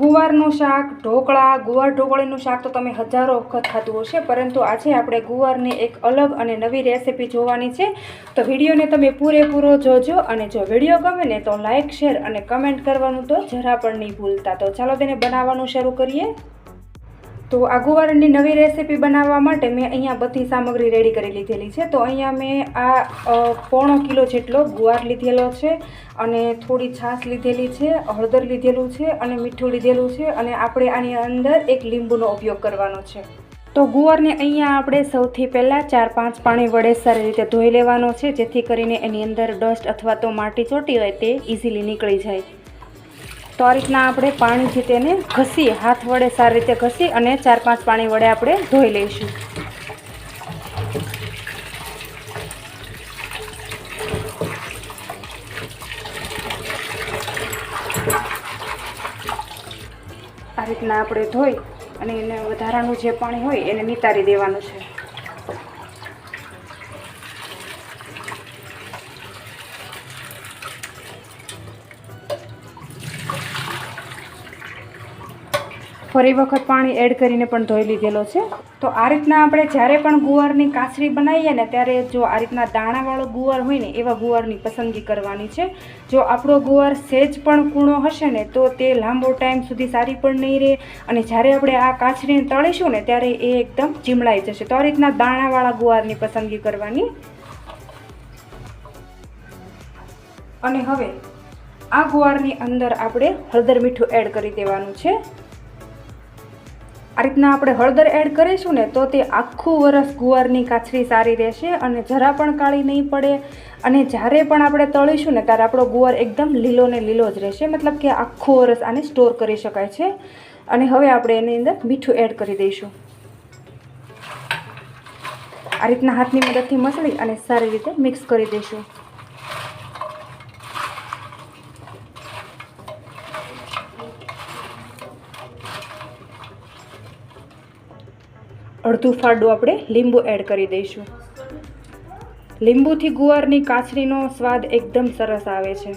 ગુવારનું શાક, ઢોકળા, ગુવાર ઢોકળીનું શાક તો તમે હજારો વખત ખાધું હશે, પરંતુ આજે આપણે ગુવારની એક અલગ અને નવી રેસિપી જોવાની છે. તો વિડીયોને તમે પૂરેપૂરો જોજો અને જો વીડિયો ગમે ને તો લાઇક શેર અને કમેન્ટ કરવાનું તો જરા પણ નહીં ભૂલતા. તો ચાલો તેને બનાવવાનું શરૂ કરીએ. તો આ ગુવારની નવી રેસિપી બનાવવા માટે મેં અહીંયા બધી સામગ્રી રેડી કરી લીધેલી છે. તો અહીંયા મેં આ પોણો કિલો જેટલો ગુવાર લીધેલો છે અને થોડી છાશ લીધેલી છે, હળદર લીધેલું છે અને મીઠું લીધેલું છે અને આપણે આની અંદર એક લીંબુનો ઉપયોગ કરવાનો છે. તો ગુવારને અહીંયા આપણે સૌથી પહેલાં ચાર પાંચ પાણી વડે સારી રીતે ધોઈ લેવાનો છે, જેથી કરીને એની અંદર ડસ્ટ અથવા તો માટી ચોટી હોય તે ઇઝીલી નીકળી જાય. તો આ રીતના આપણે પાણીથી તેને ઘસી, હાથ વડે સારી રીતે ઘસી અને ચાર પાંચ પાણી વડે આપણે ધોઈ લઈશું. આ રીતના આપણે ધોઈ અને એને વધારાનું જે પાણી હોય એને નિતારી દેવાનું છે. ફરી વખત પાણી એડ કરીને પણ ધોઈ લીધેલો છે. તો આ રીતના આપણે જ્યારે પણ ગુવારની કાસરી બનાવીએ ને ત્યારે જો આ રીતના દાણાવાળો ગુવાર હોય ને એવા ગુવારની પસંદગી કરવાની છે. જો આપણો ગુવાર સહેજ પણ કૂણો હશે ને તો તે લાંબો ટાઈમ સુધી સારી પણ નહીં રહે અને જ્યારે આપણે આ કાચરીને તળીશું ને ત્યારે એ એકદમ ચીમળાઈ જશે. તો આ રીતના દાણાવાળા ગુવારની પસંદગી કરવાની. અને હવે આ ગુવારની અંદર આપણે હળદર મીઠું એડ કરી દેવાનું છે. આ રીતના આપણે હળદર એડ કરીશું ને તો તે આખું વરસ ગુવારની કાછરી સારી રહેશે અને જરા પણ કાળી નહીં પડે. અને જ્યારે પણ આપણે તળીશું ને ત્યારે આપણો ગુવાર એકદમ લીલો ને લીલો જ રહેશે. મતલબ કે આખું વરસ આને સ્ટોર કરી શકાય છે. અને હવે આપણે એની અંદર મીઠું એડ કરી દઈશું. આ રીતના હાથની મદદથી મસળી અને સારી રીતે મિક્સ કરી દઈશું. અડધું ફાડું આપણે લીંબુ એડ કરી દઈશું. લીંબુથી ગુવારની કાચરીનો સ્વાદ એકદમ સરસ આવે છે.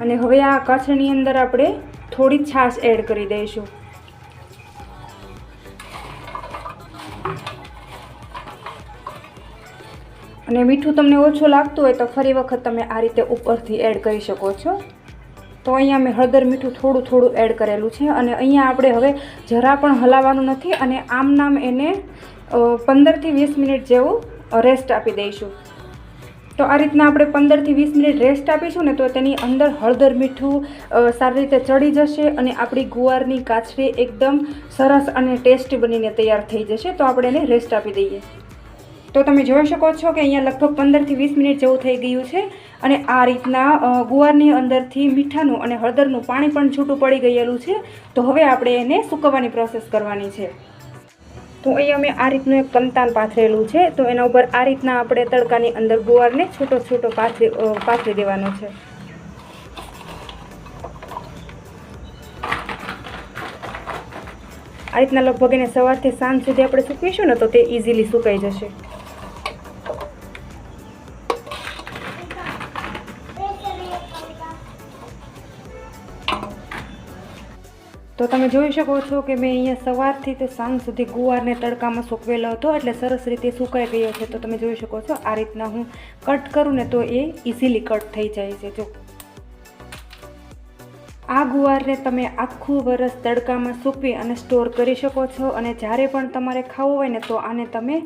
અને હવે આ કાચરીની અંદર આપણે થોડી છાશ એડ કરી દઈશું. અને મીઠું તમને ઓછું લાગતું હોય તો ફરી વખત તમે આ રીતે ઉપરથી એડ કરી શકો છો. તો અહીંયા મેં હળદર મીઠું થોડું થોડું એડ કરેલું છે અને અહીંયા આપણે હવે જરા પણ હલાવવાનું નથી અને આમ નામ એને પંદરથી વીસ મિનિટ જેવું રેસ્ટ આપી દઈશું. તો આ રીતના આપણે પંદરથી વીસ મિનિટ રેસ્ટ આપીશું ને તો તેની અંદર હળદર મીઠું સારી રીતે ચડી જશે અને આપણી ગુવારની કાચરી એકદમ સરસ અને ટેસ્ટી બનીને તૈયાર થઈ જશે. તો આપણે એને રેસ્ટ આપી દઈએ. તો તમે જોઈ શકો છો કે અહીંયા લગભગ પંદરથી વીસ મિનિટ જેવું થઈ ગયું છે અને આ રીતના ગુવારની અંદરથી મીઠાનું અને હળદરનું પાણી પણ છૂટું પડી ગયેલું છે. તો હવે આપણે એને સૂકવવાની પ્રોસેસ કરવાની છે. તો અહીંયા મેં આ રીતનું એક કંતાન પાથરેલું છે. તો એના ઉપર આ રીતના આપણે તડકાની અંદર ગુવારને છૂટો છૂટો પાથરી પાથરી દેવાનો છે. આ રીતના લગભગ એને સવારથી સાંજ સુધી આપણે સૂકવીશું ને તો તે ઇઝીલી સુકાઈ જશે. તો તમે જોઈ શકો છો કે મેં અહીંયા સવારથી તે સાંજ સુધી ગુવારને તડકામાં સૂકવેલો હતો, એટલે સરસ રીતે સુકાઈ ગયો છે. તો તમે જોઈ શકો છો, આ રીતના હું કટ કરું ને તો એ ઇઝીલી કટ થઈ જાય છે. જો આ ગુવારને તમે આખું વરસ તડકામાં સૂકવી અને સ્ટોર કરી શકો છો અને જ્યારે પણ તમારે ખાવું હોય ને તો આને તમે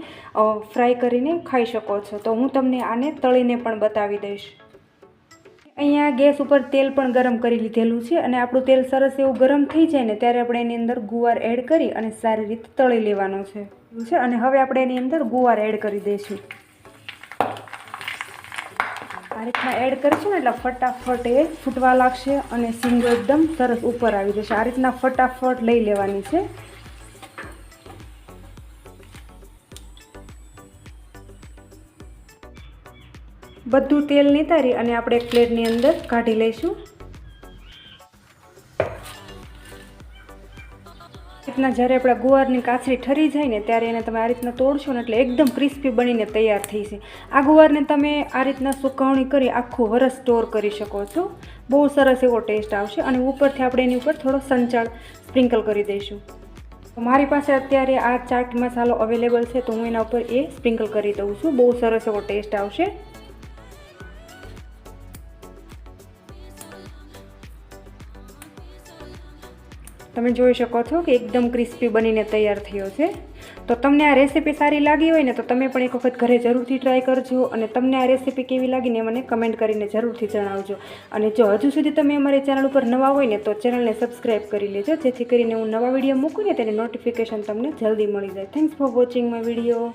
ફ્રાય કરીને ખાઈ શકો છો. તો હું તમને આને તળીને પણ બતાવી દઈશ. અહીંયા ગેસ ઉપર તેલ પણ ગરમ કરી લીધેલું છે અને આપણું તેલ સરસ એવું ગરમ થઈ જાય ને ત્યારે આપણે એની અંદર ગુવાર એડ કરી અને સારી રીતે તળી લેવાનો છે. અને હવે આપણે એની અંદર ગુવાર એડ કરી દઈશું. આ રીતના એડ કરીશું ને એટલે ફટાફટ એ ફૂટવા લાગશે અને સિંગો એકદમ સરસ ઉપર આવી જશે. આ રીતના ફટાફટ લઈ લેવાની છે. બધું તેલ નિતારી અને આપણે એક પ્લેટની અંદર કાઢી લઈશું. રીતના જ્યારે આપણા ગુવારની કાચરી ઠરી જાય ને ત્યારે એને તમે આ રીતના તોડશો ને એટલે એકદમ ક્રિસ્પી બનીને તૈયાર થઈ છે આ ગુવારને તમે આ રીતના સુકવણી કરી આખું વરસ સ્ટોર કરી શકો છો. બહુ સરસ એવો ટેસ્ટ આવશે અને ઉપરથી આપણે એની ઉપર થોડો સંચાળ સ્પ્રિંકલ કરી દઈશું. મારી પાસે અત્યારે આ ચાટ મસાલો અવેલેબલ છે તો હું એના ઉપર એ સ્પ્રિંકલ કરી દઉં છું. બહુ સરસ એવો ટેસ્ટ આવશે. તમે જોઈ શકો છો કે એકદમ ક્રિસ્પી બનીને તૈયાર થયો છે. તો તમને આ રેસીપી સારી લાગી હોય ને તો તમે પણ એક વખત ઘરે જરૂરથી ટ્રાય કરજો અને તમને આ રેસીપી કેવી લાગીને મને કમેન્ટ કરીને જરૂરથી જણાવજો. અને જો હજુ સુધી તમે અમારી ચેનલ ઉપર નવા હોય ને તો ચેનલને સબસ્ક્રાઈબ કરી લેજો, જેથી કરીને હું નવા વીડિયો મૂકું ને તેની નોટિફિકેશન તમને જલ્દી મળી જાય. Thanks for watching my video